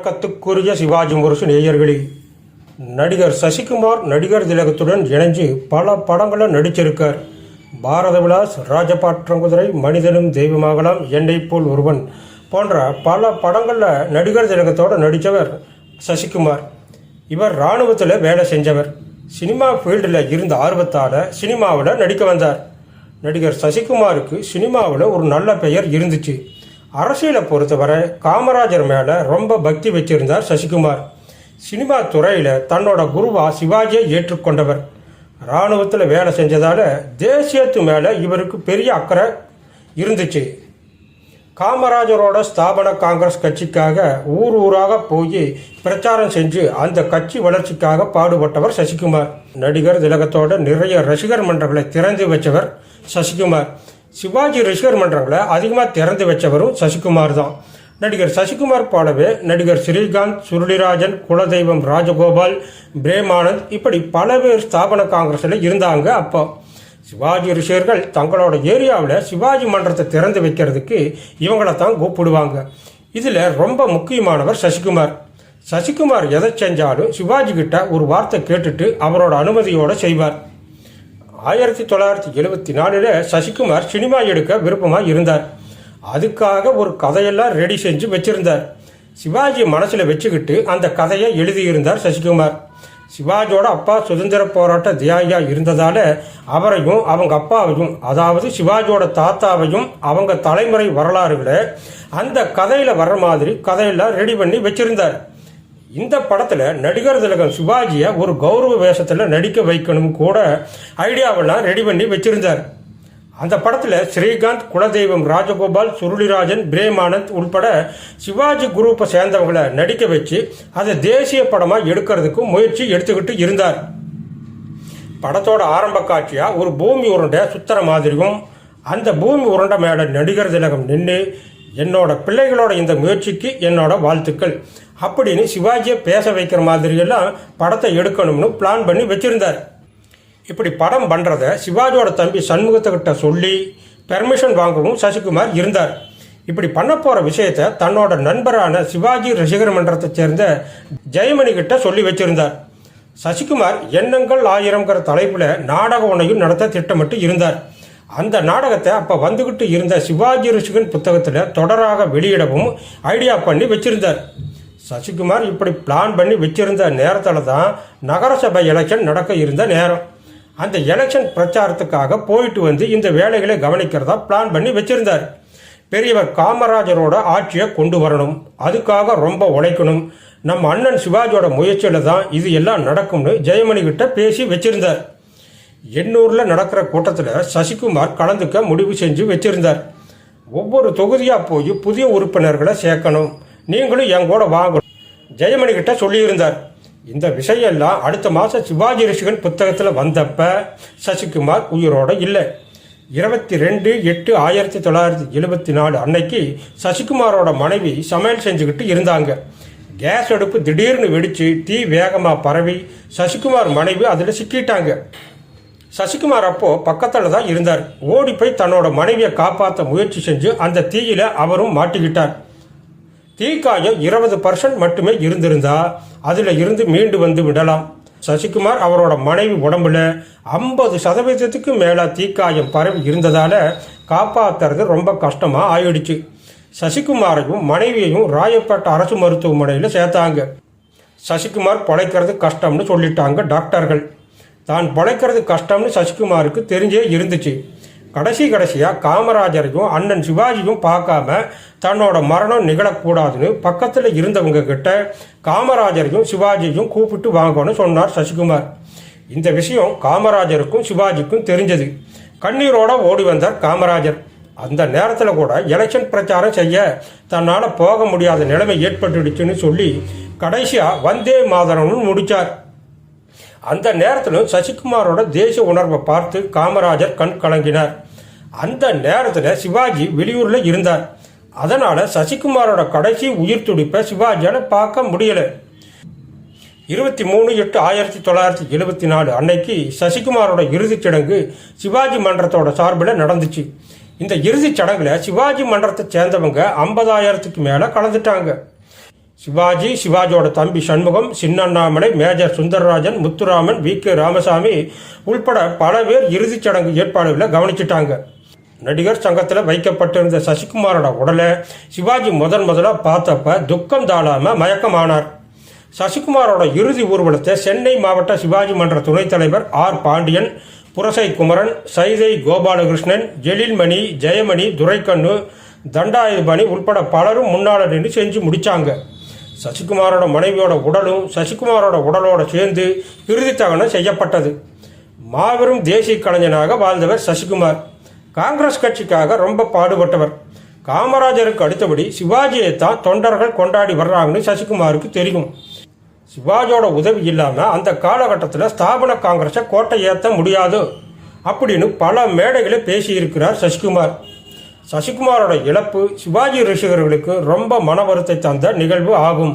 வணக்கத்துக்குரிய சிவாஜி முரசு நேயர்களே நடிகர் சசிகுமார் நடிகர் திலகத்துடன் இணைஞ்சு பல படங்களில் நடிச்சிருக்கார். பாரத விலாஸ் ராஜபாற்றங்குதிரை மனிதனும் தெய்வமாகலாம் என்னை போல் ஒருவன் போன்ற பல படங்களில் நடிகர் திலகத்தோடு நடித்தவர் சசிகுமார். இவர் இராணுவத்தில் வேலை செஞ்சவர். சினிமா ஃபீல்டில் இருந்த ஆர்வத்தால் சினிமாவில் நடிக்க வந்தார். நடிகர் சசிகுமாருக்கு சினிமாவில் ஒரு நல்ல பெயர் இருந்துச்சு. அரசியலை பொறுத்தவரை காமராஜர் மேலே ரொம்ப பக்தி வச்சிருந்தார் சசிகுமார். சினிமா துறையில் தன்னோட குருவா சிவாஜியை ஏற்றுக்கொண்டவர். இராணுவத்தில் வேலை செஞ்சதால் தேசியத்து மேலே இவருக்கு பெரிய அக்கறை இருந்துச்சு. காமராஜரோட ஸ்தாபன காங்கிரஸ் கட்சிக்காக ஊர் ஊராக போய் பிரச்சாரம் செஞ்சு அந்த கட்சி வளர்ச்சிக்காக பாடுபட்டவர் சசிகுமார். நடிகர் திலகத்தோட நிறைய ரசிகர் மன்றங்களை திறந்து வச்சவர் சசிகுமார். சிவாஜி ரசிகர் மன்றங்களை அதிகமாக திறந்து வச்சவரும் சசிகுமார் தான். நடிகர் சசிகுமார் போலவே நடிகர் ஸ்ரீகாந்த் சுருளிராஜன் குலதெய்வம் ராஜகோபால் பிரேமானந்த் இப்படி பல பேர் ஸ்தாபன காங்கிரஸில் இருந்தாங்க அப்போ. சிவாஜி ரிஷியர்கள் தங்களோட ஏரியாவில் சிவாஜி மன்றத்தை திறந்து வைக்கிறதுக்கு இவங்களை தான் கூப்பிடுவாங்க. இதில் ரொம்ப முக்கியமானவர் சசிகுமார். சசிகுமார் எதை செஞ்சாலும் சிவாஜி கிட்ட ஒரு வார்த்தை கேட்டுட்டு அவரோட அனுமதியோடு செய்வார். ஆயிரத்தி தொள்ளாயிரத்தி எழுபத்தி நாலில் சசிகுமார் சினிமா எடுக்க விருப்பமாக இருந்தார். அதுக்காக ஒரு கதையெல்லாம் ரெடி செஞ்சு வச்சிருந்தார். சிவாஜி மனசில் வச்சுக்கிட்டு அந்த கதையை எழுதியிருந்தார் சசிகுமார். சிவாஜியோட அப்பா சுதந்திர போராட்ட தியாகியா இருந்ததால் அவரையும் அவங்க அப்பாவையும் அதாவது சிவாஜியோட தாத்தாவையும் அவங்க தலைமுறை வரலாறுகளை அந்த கதையில் வர்ற மாதிரி கதையெல்லாம் ரெடி பண்ணி வச்சுருந்தார். இந்த படத்தில் நடிகர் திலகம் சிவாஜியை ஒரு கௌரவ வேஷத்தில் நடிக்க வைக்கணும் கூட ஐடியாவெல்லாம் ரெடி பண்ணி வச்சிருந்தார். அந்த படத்தில் ஸ்ரீகாந்த் குலதெய்வம் ராஜகோபால் சுருளிராஜன் பிரேமானந்த் உள்பட சிவாஜி குரூப்பை சேர்ந்தவங்களை நடிக்க வச்சு அதை தேசிய படமாக எடுக்கிறதுக்கும் முயற்சி எடுத்துக்கிட்டு இருந்தார். படத்தோட ஆரம்ப காட்சியாக ஒரு பூமி உருண்டை சுத்தர மாதிரியும் அந்த பூமி உருண்டை மேலே நடிகர் திலகம் நின்று என்னோட பிள்ளைகளோட இந்த முயற்சிக்கு என்னோட வாழ்த்துக்கள். அப்படின்னு சிவாஜியை பேச வைக்கிற மாதிரியெல்லாம் படத்தை எடுக்கணும்னு பிளான் பண்ணி வச்சுருந்தார். இப்படி படம் பண்ணுறத சிவாஜியோட தம்பி சண்முகத்துக்கிட்ட சொல்லி பெர்மிஷன் வாங்கவும் சசிகுமார் இருந்தார். இப்படி பண்ண போகிற விஷயத்த தன்னோட நண்பரான சிவாஜி ரசிகர் மன்றத்தை சேர்ந்த ஜெயமணி கிட்ட சொல்லி வச்சிருந்தார். சசிகுமார் எண்ணங்கள் ஆயிரங்கிற தலைப்பில் நாடக ஒன்றையும் நடத்த திட்டமிட்டு இருந்தார். அந்த நாடகத்தை அப்போ வந்துக்கிட்டு இருந்த சிவாஜி ரிஷிகன் புத்தகத்தில் தொடராக வெளியிடவும் ஐடியா பண்ணி வச்சுருந்தார். சசிகுமார் இப்படி பிளான் பண்ணி வச்சிருந்த நேரத்தில் தான் நகரசபை எலெக்ஷன் நடக்க இருந்த நேரம். அந்த எலெக்ஷன் பிரச்சாரத்துக்காக போயிட்டு வந்து இந்த வேலைகளை கவனிக்கிறதா பிளான் பண்ணி வச்சிருந்தார். பெரியவர் காமராஜரோட ஆட்சியை கொண்டு வரணும். அதுக்காக ரொம்ப உழைக்கணும். நம்ம அண்ணன் சிவாஜியோட முயற்சியில் தான் இது எல்லாம் நடக்கும்னு ஜெயமணி கிட்ட பேசி வச்சிருந்தார். எண்ணூரில் நடக்கிற கூட்டத்தில் சசிகுமார் கலந்துக்க முடிவு செஞ்சு வச்சிருந்தார். ஒவ்வொரு தொகுதியாக போய் புதிய உறுப்பினர்களை சேர்க்கணும். நீங்களும் என் கூட வாங்கணும். ஜெயமணி கிட்ட சொல்லியிருந்தார். இந்த விஷயம்லாம் அடுத்த மாதம் சிவாஜி ரிஷிகன் புத்தகத்தில் வந்தப்ப சசிகுமார் உயிரோட இல்லை. இருபத்தி ரெண்டு எட்டு ஆயிரத்தி தொள்ளாயிரத்தி எழுபத்தி நாலு அன்னைக்கு சசிகுமாரோட மனைவி சமையல் செஞ்சுக்கிட்டு இருந்தாங்க. கேஸ் அடுப்பு திடீர்னு வெடிச்சு தீ வேகமாக பரவி சசிகுமார் மனைவி அதில் சிக்கிட்டாங்க. சசிகுமார் அப்போ பக்கத்தில் தான் இருந்தார். ஓடி போய் தன்னோட மனைவியை காப்பாற்ற முயற்சி செஞ்சு அந்த தீயில அவரும் மாட்டிக்கிட்டார். தீக்காயம் இருபது பர்சன்ட் மட்டுமே இருந்திருந்தா அதில் இருந்து மீண்டு வந்து விடலாம். சசிகுமார் அவரோட மனைவி உடம்புல ஐம்பது சதவீதத்துக்கு மேலே தீக்காயம் பரவி இருந்ததால காப்பாற்றுறது ரொம்ப கஷ்டமாக ஆயிடுச்சு. சசிகுமாரையும் மனைவியையும் ராயப்பேட்டை அரசு மருத்துவமனையில் சேர்த்தாங்க. சசிகுமார் பிழைக்கிறது கஷ்டம்னு சொல்லிட்டாங்க டாக்டர்கள். தான் பிழைக்கிறது கஷ்டம்னு சசிகுமாருக்கு தெரிஞ்சே இருந்துச்சு. கடைசி கடைசியாக காமராஜரையும் அண்ணன் சிவாஜியும் பார்க்காம தன்னோட மரணம் நிகழக்கூடாதுன்னு பக்கத்தில் இருந்தவங்க கிட்ட காமராஜரையும் சிவாஜியும் கூப்பிட்டு வாங்கன்னு சொன்னார் சசிகுமார். இந்த விஷயம் காமராஜருக்கும் சிவாஜிக்கும் தெரிஞ்சது. கண்ணீரோட ஓடி வந்தார் காமராஜர். அந்த நேரத்தில் கூட எலெக்ஷன் பிரச்சாரம் செய்ய தன்னால் போக முடியாத நிலைமை ஏற்பட்டுடுச்சுன்னு சொல்லி கடைசியாக வந்தே மாதரம்னு முடித்தார் அந்த நேரத்திலும் சசிகுமாரோட தேசிய உணர்வை பார்த்து காமராஜர் கண் கலங்கினார். அந்த நேரத்தில் சிவாஜி வெளியூரில் இருந்தார். அதனால் சசிகுமாரோட கடைசி உயிர் துடிப்பை சிவாஜியால் பார்க்க முடியலை. இருபத்தி மூணு எட்டு ஆயிரத்தி தொள்ளாயிரத்தி எழுபத்தி நாலு அன்னைக்கு சசிகுமாரோட இறுதிச் சடங்கு சிவாஜி மன்றத்தோட சார்பில் நடந்துச்சு. இந்த இறுதிச் சடங்குல சிவாஜி மன்றத்தை சேர்ந்தவங்க ஐம்பதாயிரத்துக்கு மேலே கலந்துட்டாங்க. சிவாஜி சிவாஜியோட தம்பி Shanmugam Chinnannamalai major Sundararajan Muthuraman V. K. Ramasamy உள்பட பல பேர் இறுதிச் சடங்கு ஏற்பாடுகளை கவனிச்சிட்டாங்க. நடிகர் சங்கத்தில் வைக்கப்பட்டிருந்த சசிகுமாரோட உடலை சிவாஜி முதன் முதலாக பார்த்தப்ப துக்கம் தாழாமல் மயக்கமானார். சசிகுமாரோட இறுதி ஊர்வலத்தை சென்னை மாவட்ட சிவாஜி மன்ற துணைத் தலைவர் ஆர். பாண்டியன் புரசை குமரன் சைதை கோபாலகிருஷ்ணன் ஜெலில்மணி ஜெயமணி துரைக்கண்ணு தண்டாயுதபாணி உள்பட பலரும் முன்னால் நின்று செஞ்சு முடிச்சாங்க. சசிகுமாரோட மனைவியோட உடலும் சசிகுமாரோட உடலோட சேர்ந்து இறுதி தகனம் செய்யப்பட்டது. மாபெரும் தேசிய கலைஞனாக வாழ்ந்தவர் சசிகுமார். காங்கிரஸ் கட்சிக்காக ரொம்ப பாடுபட்டவர். காமராஜருக்கு அடுத்தபடி சிவாஜியை தான் தொண்டர்கள் கொண்டாடி வர்றாங்கன்னு சசிகுமாருக்கு தெரியும். சிவாஜியோட உதவி இல்லாமல் அந்த காலகட்டத்தில் ஸ்தாபன காங்கிரஸை கோட்டை ஏற்ற முடியாது. அப்படின்னு பல மேடைகளை பேசியிருக்கிறார் சசிகுமார். சசிகுமாரோட இழப்பு சிவாஜி ரசிகர்களுக்கு ரொம்ப மன வருத்தை தந்த நிகழ்வு ஆகும்.